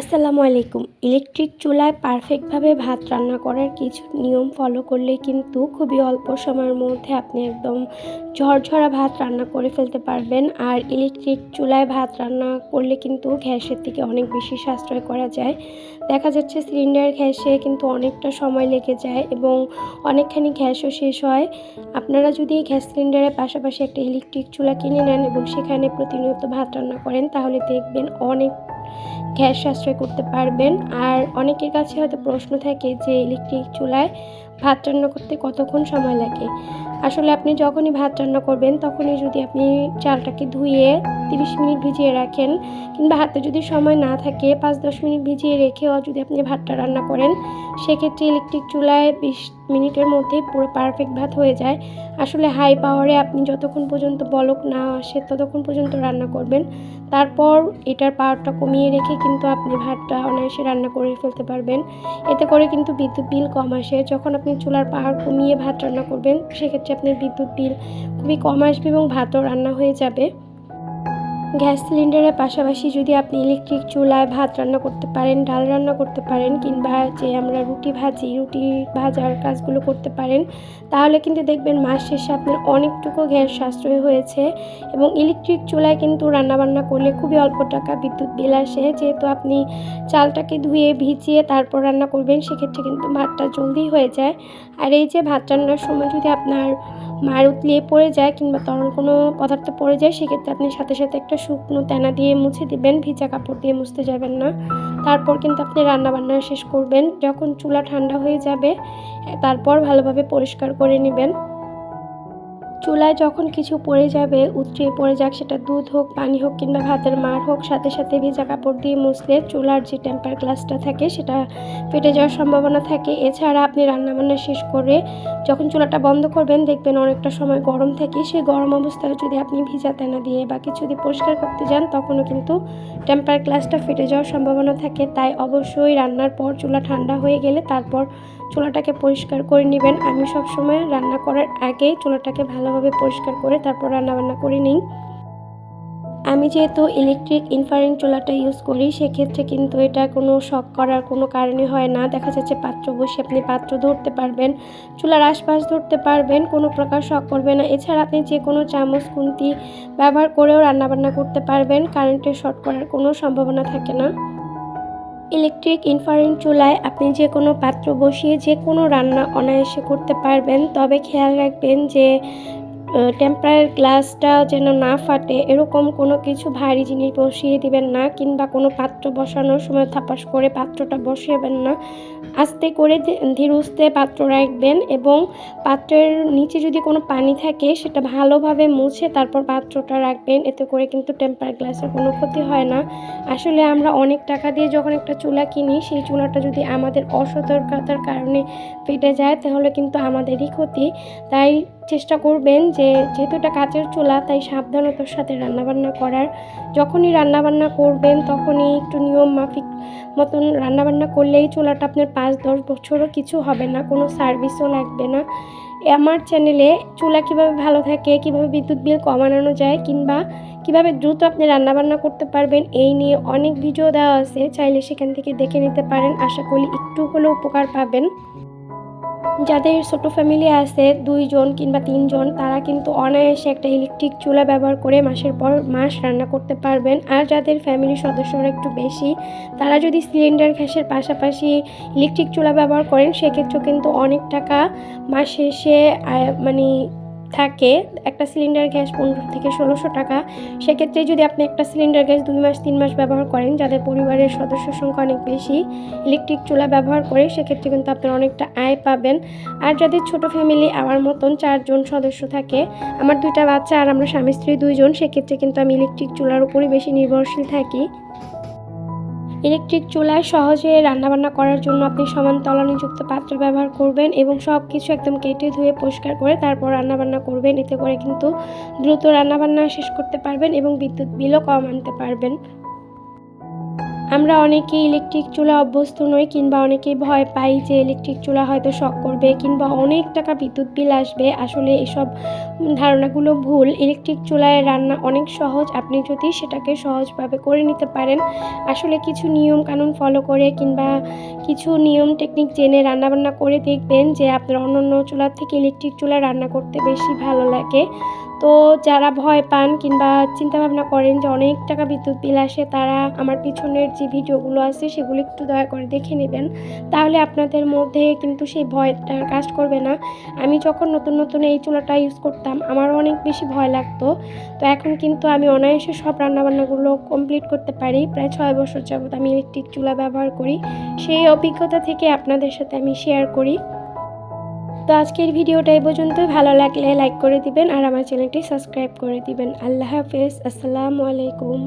আসসালামু আলাইকুম। ইলেকট্রিক চুলায় পারফেক্টভাবে ভাত রান্না করার কিছু নিয়ম ফলো করলে কিন্তু খুবই অল্প সময়ের মধ্যে আপনি একদম ঝরঝরা ভাত রান্না করে ফেলতে পারবেন। আর ইলেকট্রিক চুলায় ভাত রান্না করলে কিন্তু গ্যাসের থেকে অনেক বেশি সাশ্রয় করা যায়। দেখা যাচ্ছে সিলিন্ডার গ্যাসে কিন্তু অনেকটা সময় লেগে যায় এবং অনেকখানি গ্যাসও শেষ হয়। আপনারা যদি গ্যাস সিলিন্ডারের পাশাপাশি একটা ইলেকট্রিক চুলা কিনে নেন এবং সেখানে প্রতিনিয়ত ভাত রান্না করেন, তাহলে দেখবেন অনেক গ্যাস সাশ্রয় করতে পারবেন। আর অনেকের কাছে হয়তো প্রশ্ন থাকে যে ইলেকট্রিক চুলায় ভাত রান্না করতে কতক্ষণ সময় লাগে? আসলে আপনি যখনই ভাত রান্না করবেন, তখনই যদি আপনি চালটাকে ধুয়ে তিরিশ মিনিট ভিজিয়ে রাখেন কিংবা হাতে যদি সময় না থাকে, পাঁচ দশ মিনিট ভিজিয়ে রেখেও যদি আপনি ভাতটা রান্না করেন, সেক্ষেত্রে ইলেকট্রিক চুলায় বিশ মিনিটের মধ্যেই পুরো পারফেক্ট ভাত হয়ে যায়। আসলে হাই পাওয়ারে আপনি যতক্ষণ পর্যন্ত বলক না আসে, ততক্ষণ পর্যন্ত রান্না করবেন। তারপর এটার পাওয়ারটা কমিয়ে রেখে কিন্তু আপনি ভাতটা অনায়াসে রান্না করে ফেলতে পারবেন। এতে করে কিন্তু বিদ্যুৎ বিল কম আসে। যখন আপনি চুলার পাহাড় কমিয়ে ভাত রান্না করবেন, সেক্ষেত্রে আপনার বিদ্যুৎ বিল খুবই কম আসবে এবং ভাতও রান্না হয়ে যাবে। গ্যাস সিলিন্ডারের পাশাপাশি যদি আপনি ইলেকট্রিক চুলায় ভাত রান্না করতে পারেন, ডাল রান্না করতে পারেন কিংবা যে আমরা রুটি ভাজি, রুটি ভাজার কাজগুলো করতে পারেন, তাহলে কিন্তু দেখবেন মাস শেষে আপনার অনেকটুকু গ্যাস সাশ্রয় হয়েছে এবং ইলেকট্রিক চুলায় কিন্তু রান্নাবান্না করলে খুবই অল্প টাকা বিদ্যুৎ বিল আসে। যেহেতু আপনি চালটাকে ধুয়ে, ভিজিয়ে তারপর রান্না করবেন, সেক্ষেত্রে কিন্তু ভাতটা জলদি হয়ে যায়। আর এই যে ভাত রান্নার সময় যদি আপনার মার উতলিয়ে পড়ে যায় কিংবা তরল কোনো পদার্থ পড়ে যায়, সেক্ষেত্রে আপনি সাথে সাথে একটা শুকনো তেনা দিয়ে মুছে দিবেন, ভিজা কাপড় দিয়ে মুছতে যাবেন না। তারপর কিন্তু আপনি রান্না বান্না শেষ করবেন। যখন চুলা ঠান্ডা হয়ে যাবে তারপর ভালোভাবে পরিষ্কার করে নেবেন। চুলায় যখন কিছু পড়ে যাবে উতরিয়ে পড়ে যাক, সেটা দুধ হোক, পানি হোক কিংবা ভাতের মার হোক, সাথে সাথে ভেজা কাপড় দিয়ে মুছলে চুলার যে টেম্পার গ্লাসটা থাকে, সেটা ফেটে যাওয়ার সম্ভাবনা থাকে। এছাড়া আপনি রান্নাবান্না শেষ করে যখন চুলাটা বন্ধ করবেন, দেখবেন অনেকটা সময় গরম থাকে। সেই গরম অবস্থায় যদি আপনি ভিজা তেনা দিয়ে বা কিছু দিয়ে পরিষ্কার করতে যান, তখনও কিন্তু টেম্পার গ্লাসটা ফেটে যাওয়ার সম্ভাবনা থাকে। তাই অবশ্যই রান্নার পর চুলা ঠান্ডা হয়ে গেলে তারপর চুলাটাকে পরিষ্কার করে নেবেন। আমি সবসময় রান্না করার আগে চুলাটাকে ভালোভাবে পরিষ্কার করে তারপর রান্নাবান্না করে নিই। আমি যেহেতু ইলেকট্রিক ইনফারিং চুলাটা ইউজ করি, সেক্ষেত্রে কিন্তু এটা কোনো শখ করার কোনো কারণে হয় না। দেখা যাচ্ছে পাত্র বসে আপনি পাত্র ধরতে পারবেন, চুলার আশপাশ ধরতে পারবেন, কোনো প্রকার শখ করবে না। এছাড়া আপনি যে কোনো চামচ, খুন্তি ব্যবহার করেও রান্নাবান্না করতে পারবেন কারেন্টের শর্ট করার কোনো সম্ভাবনা থাকে না। ইলেকট্রিক ইনফারেন্ট চুলায় আপনি যে কোনো পাত্র বসিয়ে যে কোনো রান্না অনায়াসে করতে পারবেন। তবে খেয়াল রাখবেন যে টেম্পার গ্লাসটা যেন না ফাটে, এরকম কোনো কিছু ভারী জিনিস বসিয়ে দিবেন না কিংবা কোনো পাত্র বসানোর সময় থাপাস করে পাত্রটা বসিয়েবেন না। আস্তে করে ধীরে উস্তে পাত্র রাখবেন এবং পাত্রের নিচে যদি কোনো পানি থাকে সেটা ভালোভাবে মুছে তারপর পাত্রটা রাখবেন। এতে করে কিন্তু টেম্পার গ্লাসের কোনো ক্ষতি হয় না। আসলে আমরা অনেক টাকা দিয়ে যখন একটা চুলা কিনি, সেই চুলাটা যদি আমাদের অসতর্কতার কারণে ফেটে যায়, তাহলে কিন্তু আমাদেরই ক্ষতি। তাই চেষ্টা করবেন যে যেহেতু এটা কাচের চুলা, তাই সাবধানতার সাথে রান্নাবান্না করার। যখনই রান্নাবান্না করবেন, তখনই একটু নিয়ম মাফিক মতন রান্নাবান্না করলেই চুলাটা আপনার পাঁচ, দশ বছরও কিছু হবে না, কোনো সার্ভিসও লাগবে না। আমার চ্যানেলে চুলা কীভাবে ভালো থাকে, কীভাবে বিদ্যুৎ বিল কমানো যায়, কিংবা কীভাবে দ্রুত আপনি রান্নাবান্না করতে পারবেন, এই নিয়ে অনেক ভিডিও দেওয়া আছে, চাইলে সেখান থেকে দেখে নিতে পারেন। আশা করি একটু হলেও উপকার পাবেন। যাদের ছোট ফ্যামিলি আছে, দুইজন কিংবা তিনজন, তারা কিন্তু অনায়াসে একটা ইলেকট্রিক চুলা ব্যবহার করে মাসের পর মাস রান্না করতে পারবেন। আর যাদের ফ্যামিলির সদস্যরা একটু বেশি, তারা যদি সিলিন্ডার গ্যাসের পাশাপাশি ইলেকট্রিক চুলা ব্যবহার করেন, সেক্ষেত্রেও কিন্তু অনেক টাকা মাস শেষে মানে থাকে, একটা সিলিন্ডার গ্যাস পনেরো থেকে ষোলোশো টাকা। সেক্ষেত্রে যদি আপনি একটা সিলিন্ডার গ্যাস দুই মাস, তিন মাস ব্যবহার করেন, যাদের পরিবারের সদস্য সংখ্যা অনেক বেশি ইলেকট্রিক চুলা ব্যবহার করে, সেক্ষেত্রে কিন্তু আপনার অনেকটা আয় পাবেন। আর যাদের ছোট ফ্যামিলি আমার মতন চারজন সদস্য থাকে, আমার দুইটা বাচ্চা আর আমরা স্বামী স্ত্রী দুইজন, সেক্ষেত্রে কিন্তু আমি ইলেকট্রিক চুলার উপরই বেশি নির্ভরশীল থাকি। ইলেকট্রিক চুলায় সহজে রান্নাবান্না করার জন্য আপনি সমান তলানিযুক্ত পাত্র ব্যবহার করবেন এবং সব কিছু একদম কেটে ধুয়ে পরিষ্কার করে তারপর রান্নাবান্না করবেন। এতে করে কিন্তু দ্রুত রান্নাবান্না শেষ করতে পারবেন এবং বিদ্যুৎ বিলও কম আনতে পারবেন। আমরা অনেকেই ইলেকট্রিক চুলা অভ্যস্ত নই কিংবা অনেকেই ভয় পাই যে ইলেকট্রিক চুলা হয়তো শক করবে কিংবা অনেক টাকা বিদ্যুৎ বিল আসবে। আসলে এসব ধারণাগুলো ভুল। ইলেকট্রিক চুলায় রান্না অনেক সহজ। আপনি যদি সেটাকে সহজভাবে করে নিতে পারেন, আসলে কিছু নিয়ম কানুন ফলো করে কিংবা কিছু নিয়ম টেকনিক জেনে রান্নাবান্না করে দেখবেন যে আপনার অন্য অন্য চুলার থেকে ইলেকট্রিক চুলা রান্না করতে বেশি ভালো লাগে। তো যারা ভয় পান কিংবা চিন্তাভাবনা করেন যে অনেক টাকা বিদ্যুৎ বিল আসে, তারা আমার পিছনের যে ভিডিওগুলো আছে সেগুলো একটু দয়া করে দেখে নেবেন। তাহলে আপনাদের মধ্যে কিন্তু সেই ভয়টা কাজ করবে না। আমি যখন নতুন নতুন এই চুলাটা ইউজ করতাম, আমারও অনেক বেশি ভয় লাগতো। তো এখন কিন্তু আমি অনায়াসে সব রান্নাবান্নাগুলো কমপ্লিট করতে পারি। প্রায় ছয় বছর যাবত আমি ইলেকট্রিক চুলা ব্যবহার করি। সেই অভিজ্ঞতা থেকে আপনাদের সাথে আমি শেয়ার করি। তো আজকের ভিডিওটা এই পর্যন্ত ভালো লাগলে লাইক করে দিবেন আর আমার চ্যানেলটি সাবস্ক্রাইব করে দিবেন। আল্লাহ হাফেজ। আসসালামু আলাইকুম।